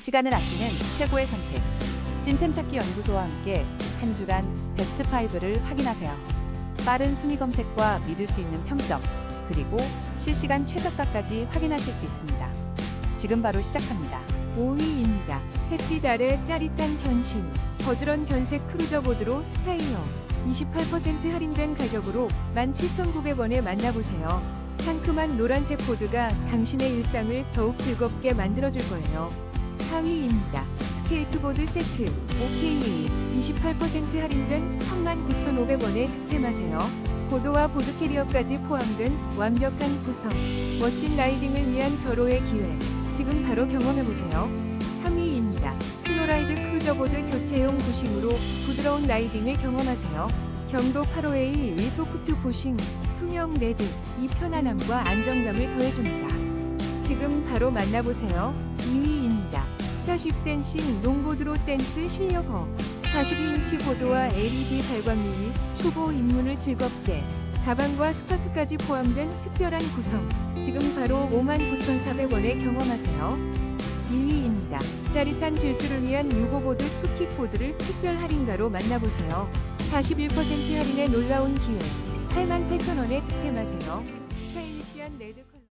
시간을 아끼는 최고의 선택. 찐템 찾기 연구소와 함께 한 주간 베스트 5를 확인하세요. 빠른 순위 검색과 믿을 수 있는 평점, 그리고 실시간 최저가까지 확인하실 수 있습니다. 지금 바로 시작합니다. 5위입니다. 햇빛 아래 짜릿한 변신. 버즈런 변색 크루저 보드로 스타일러. 28% 할인된 가격으로 17,900원에 만나보세요. 상큼한 노란색 코드가 당신의 일상을 더욱 즐겁게 만들어줄 거예요. 4위입니다. 스케이트보드 세트 OKA 28% 할인된 39,500원에 득템하세요. 보도와 보드 캐리어까지 포함된 완벽한 구성. 멋진 라이딩을 위한 절호의 기회. 지금 바로 경험해보세요. 3위입니다. 스노라이드 크루저보드 교체용 부싱으로 부드러운 라이딩을 경험하세요. 경도 8호의 리소프트 부싱, 투명 레드, 이 편안함과 안정감을 더해줍니다. 지금 바로 만나보세요. 2위 스타쉽 댄싱 롱보드로 댄스 실력업. 42인치 보도와 LED 발광률이 초보 입문을 즐겁게. 가방과 스카트까지 포함된 특별한 구성. 지금 바로 59,400원에 경험하세요. 2위입니다. 짜릿한 질주를 위한 유고보드 투킥보드를 특별 할인가로 만나보세요. 41% 할인의 놀라운 기회. 88,000원에 득템하세요. 스타일리시한 레드 컬러.